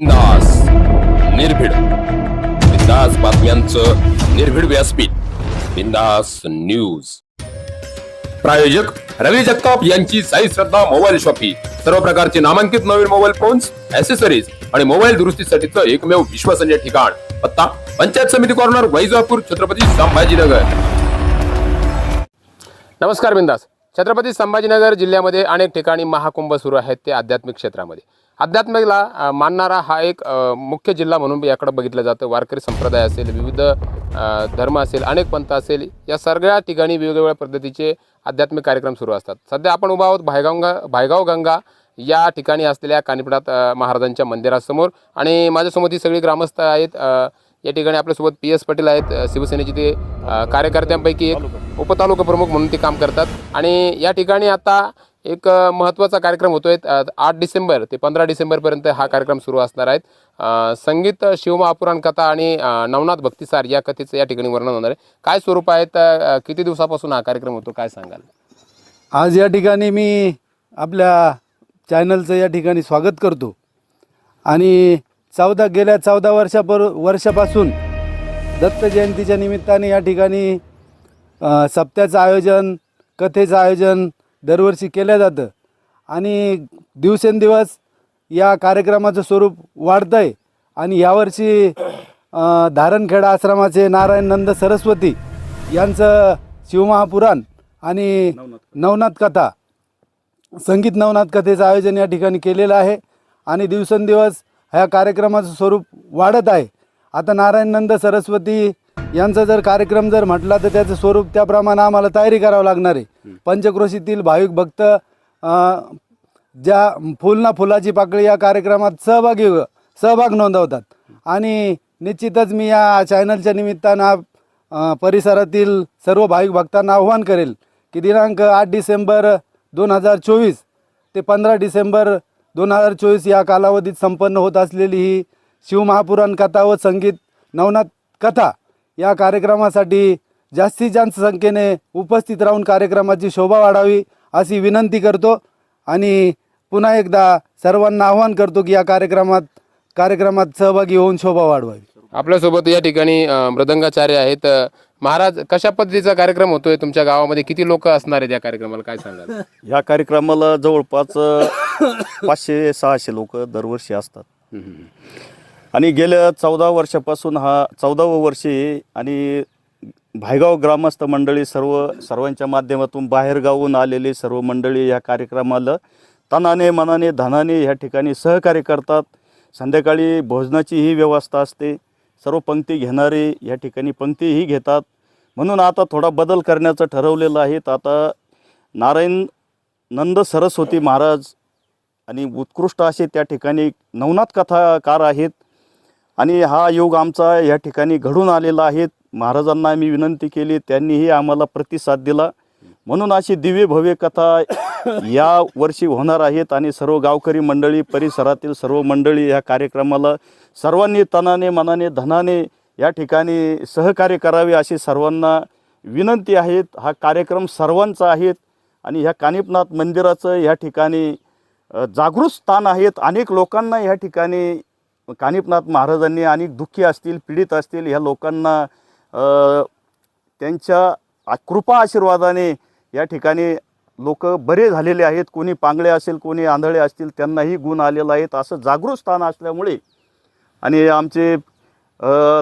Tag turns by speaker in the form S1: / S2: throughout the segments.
S1: बिंदास निर्भीड. बिंदास बातम्यांचं निर्भीड व्यासपीठ. बिंदास न्यूज. प्रायोजक रवी जगताप यांची साई श्रद्धा मोबाईल शॉपी. सर्व प्रकारचे नामांकित नवीन मोबाईल फोन्स ऍसेसरीज आणि मोबाईल दुरुस्तीसाठीचं एकमेव विश्वसनीय ठिकाण. पत्ता पंचायत समिती कॉर्नर वैजापूर छत्रपती संभाजीनगर. नमस्कार बिंदास. छत्रपती संभाजीनगर जिल्ह्यामध्ये अनेक ठिकाणी महाकुंभ सुरू आहेत ते आध्यात्मिक क्षेत्रामध्ये. अध्यात्मिकला मानणारा हा एक मुख्य जिल्हा म्हणून याकडे बघितलं जातं. वारकरी संप्रदाय असेल विविध धर्म असेल अनेक पंथ असेल या सगळ्या ठिकाणी वेगवेगळ्या पद्धतीचे आध्यात्मिक कार्यक्रम सुरू असतात. सध्या आपण उभा आहोत भायगाव भायगाव गंगा या ठिकाणी असलेल्या कानिपनाथ महाराजांच्या मंदिरासमोर. आणि माझ्यासमोर ही सगळी ग्रामस्थ आहेत या ठिकाणी आपल्यासोबत पी एस पाटील आहेत शिवसेनेचे ते कार्यकर्त्यांपैकी एक उपतालुका प्रमुख म्हणून ते काम करतात. आणि या ठिकाणी आता एक महत्त्वाचा कार्यक्रम होतोय आहे आठ डिसेंबर ते पंधरा डिसेंबरपर्यंत हा कार्यक्रम सुरू असणार आहेत. संगीत शिवमहापुराण कथा आणि नवनाथ भक्तिसार या कथेचं या ठिकाणी वर्णन होणार आहे. काय स्वरूप आहेत किती दिवसापासून हा कार्यक्रम होतो काय सांगाल?
S2: आज या ठिकाणी मी आपल्या चॅनलचं या ठिकाणी स्वागत करतो. आणि चौदा गेल्या चौदा वर्षापर वर्षापासून दत्त जयंतीच्या निमित्ताने या ठिकाणी सप्त्याचं आयोजन कथेचं आयोजन दरवर्षी केलं जातं. आणि दिवसेंदिवस या कार्यक्रमाचं स्वरूप वाढतं आहे आणि यावर्षी धारणखेडा आश्रमाचे नारायण नंद सरस्वती यांचं शिवमहापुराण आणि नवनाथ कथा संगीत नवनाथ कथेचं आयोजन या ठिकाणी केलेलं आहे. आणि दिवसेंदिवस ह्या कार्यक्रमाचं स्वरूप वाढत आहे. आता नारायणनंद सरस्वती यांचा जर कार्यक्रम जर म्हटला तर त्याचं स्वरूप त्याप्रमाणे आम्हाला तयारी करावं लागणार आहे. पंचक्रोशीतील भाविक भक्त अं, ज्या फुल ना फुलाची पाकळी या कार्यक्रमात सहभागी सहभाग नोंदवतात. आणि निश्चितच मी या चॅनलच्या निमित्तानं आप- अं, परिसरातील सर्व भाविक भक्तांना आव्हान करेल की दिनांक आठ डिसेंबर दोन हजार चोवीस ते पंधरा डिसेंबर दोन हजार चोवीस या कालावधीत संपन्न होत असलेली ही शिवमहापुराण कथा व संगीत नवनाथ कथा या कार्यक्रमासाठी जास्तीत जास्त संख्येने उपस्थित राहून कार्यक्रमाची शोभा वाढावी अशी विनंती करतो. आणि पुन्हा एकदा सर्वांना आव्हान करतो की या कार्यक्रमात कार्यक्रमात सहभागी होऊन शोभा वाढवावी.
S1: आपल्यासोबत या ठिकाणी मृदंगाचार्य आहेत. महाराज कशा पद्धतीचा कार्यक्रम होतोय? तुमच्या गावामध्ये किती लोक असणार आहेत या कार्यक्रमाला? काय सांगाल?
S3: ह्या कार्यक्रमाला जवळपास पाचशे सहाशे लोक दरवर्षी असतात. आणि गेल्या चौदा वर्षापासून हा चौदावं वर्षी आणि भायगाव ग्रामस्थ मंडळी सर्व सर्वांच्या माध्यमातून बाहेरगावून आलेले सर्व मंडळी या कार्यक्रमाला तनाने मनाने धनाने ह्या ठिकाणी सहकार्य करतात. संध्याकाळी भोजनाचीही व्यवस्था असते. सर्व पंक्ती घेणारे या ठिकाणी पंक्तीही घेतात. म्हणून आता थोडा बदल करण्याचं ठरवलेलं आहे. आता नारायण नंद सरस्वती महाराज आणि उत्कृष्ट असे त्या ठिकाणी नवनाथ कथाकार आहेत. आणि हा योग आमचा या ठिकाणी घडून आलेला आहे. महाराजांना आम्ही विनंती केली त्यांनीही आम्हाला प्रतिसाद दिला. म्हणून अशी दिव्य भव्य कथा या वर्षी होणार आहेत आणि सर्व गावकरी मंडळी परिसरातील सर्व मंडळी या कार्यक्रमाला सर्वांनी तनाने मनाने धनाने या ठिकाणी सहकार्य करावे अशी सर्वांना विनंती आहेत हा कार्यक्रम सर्वांचा आहेत आणि ह्या कानिपनाथ मंदिराचं या ठिकाणी जागृत स्थान आहेत. अनेक लोकांना ह्या ठिकाणी कानिपनाथ महाराजांनी आणि दुःखी असतील पीडित असतील ह्या लोकांना त्यांच्या कृपा आशीर्वादाने या ठिकाणी लोक बरे झालेले आहेत. कोणी पांगळे असेल कोणी आंधळे असतील त्यांनाही गुण आलेला आहेत. असं जागृत स्थान असल्यामुळे आणि आमचे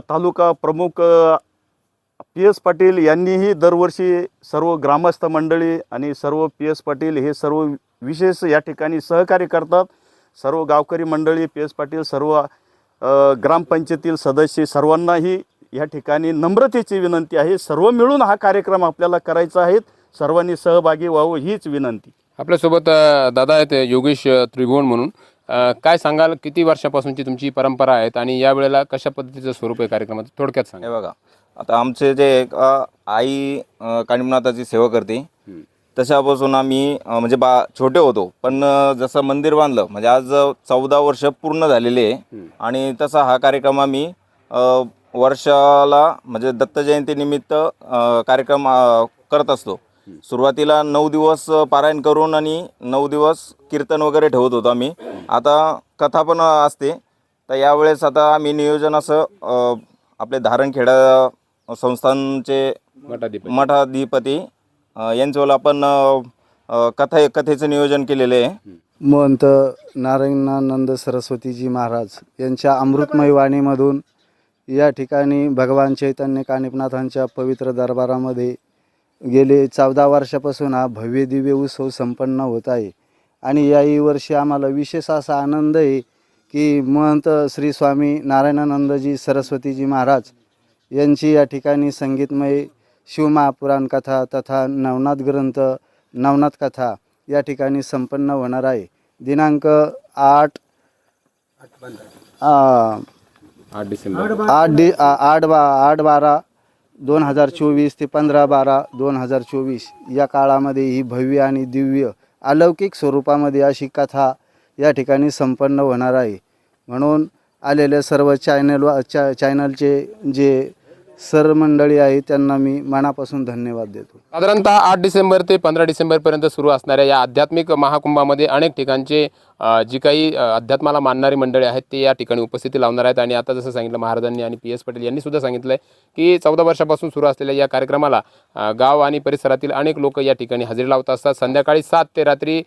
S3: तालुका प्रमुख पी एस पाटील यांनीही दरवर्षी सर्व ग्रामस्थ मंडळी आणि सर्व पी एस पाटील हे सर्व विशेष या ठिकाणी सहकार्य करतात. सर्व गावकरी मंडळी पी एस पाटील सर्व ग्रामपंचायतील सदस्य सर्वांनाही या ठिकाणी नम्रतेची विनंती आहे. सर्व मिळून हा कार्यक्रम आपल्याला करायचा आहे. सर्वांनी सहभागी व्हावं हीच विनंती.
S1: आपल्यासोबत दादा आहेत योगेश त्रिभुवन म्हणून. काय सांगाल? किती वर्षापासूनची तुमची परंपरा आहेत आणि या वेळेला कशा पद्धतीचं स्वरूप आहे कार्यक्रमाचं? थोडक्यात सांगा.
S4: हे बघा आता आमचे जे आई कानिमनाथाची सेवा करते तशापासून आम्ही म्हणजे बा छोटे होतो. पण जसं मंदिर बांधलं म्हणजे आज चौदा वर्ष पूर्ण झालेले आहे. आणि तसा हा कार्यक्रम आम्ही वर्षाला म्हणजे दत्त जयंतीनिमित्त कार्यक्रम करत असतो. सुरुवातीला नऊ दिवस पारायण करून आणि नऊ दिवस कीर्तन वगैरे ठेवत होतो आम्ही. आता कथा पण असते. तर यावेळेस आता आम्ही नियोजन असं आपले धारणखेडा संस्थांचे
S1: मठाधिपती
S4: यांच्यावर आपण कथा कथेचं नियोजन केलेलं आहे.
S5: महंत नारायणानंद सरस्वतीजी महाराज यांच्या अमृतमय वाणीमधून या ठिकाणी भगवान चैतन्य कानिपनाथांच्या पवित्र दरबारामध्ये गेले चौदा वर्षापासून हा भव्य दिव्य उत्सव संपन्न होत आहे. आणि याही वर्षी आम्हाला विशेष असा आनंद आहे की महंत श्री स्वामी नारायणानंदजी सरस्वतीजी महाराज यांची या ठिकाणी संगीतमय शिवमहापुराण कथा तथा नवनाथ ग्रंथ नवनाथ कथा या ठिकाणी संपन्न होणार आहे. दिनांक आठ
S1: आठ डिसेंबर.
S5: आठ डि आ- आठ बा आठ बारा दोन हजार चोवीस ते पंधरा बारा दोन हजार चोवीस या काळामध्ये ही भव्य आणि दिव्य अलौकिक स्वरूपामध्ये अशी कथा या ठिकाणी संपन्न होणार आहे. म्हणून आलेल्या सर्व चॅनल चा चॅनलचे जे सर मंडळी आहे त्यांना मी मनापासून धन्यवाद देतो.
S1: साधारणतः आठ डिसेंबर ते पंधरा डिसेंबरपर्यंत सुरू असणाऱ्या या आध्यात्मिक महाकुंभामध्ये अनेक ठिकाणचे जी काही अध्यात्माला मानणारी मंडळी आहेत ते या ठिकाणी उपस्थिती लावणार आहेत. आणि आता जसं सांगितलं महाराजांनी आणि पी एस पटेल यांनी सुद्धा सांगितलं आहे की चौदा वर्षापासून सुरू असलेल्या या कार्यक्रमाला गाव आणि परिसरातील अनेक लोक या ठिकाणी हजेरी लावत असतात. संध्याकाळी सात ते रात्री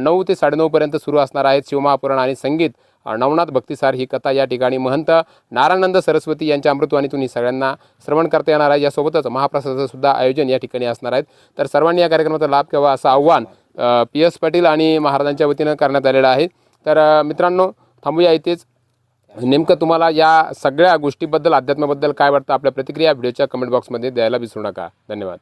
S1: नऊ ते साडेनऊपर्यंत सुरू असणार आहेत शिवमहापुराण आणि संगीत नवनाथ भक्तिसार ही कथा या ठिकाणी. महंत नारायणानंद सरस्वती यांच्या अमृतवाणीतून ही सगळ्यांना श्रवण करता येणार आहे. यासोबतच महाप्रसादाचं सुद्धा आयोजन या ठिकाणी असणार आहेत. तर सर्वांनी या कार्यक्रमाचा लाभ घ्यावा असं आव्हान पी एस पाटील आणि महाराजांच्या वतीनं करण्यात आलेलं आहे. तर मित्रांनो थांबूया इथेच. नेमकं तुम्हाला या सगळ्या गोष्टीबद्दल अध्यात्माबद्दल काय वाटतं? आपल्या प्रतिक्रिया व्हिडिओच्या कमेंट बॉक्समध्ये द्यायला विसरू नका. धन्यवाद.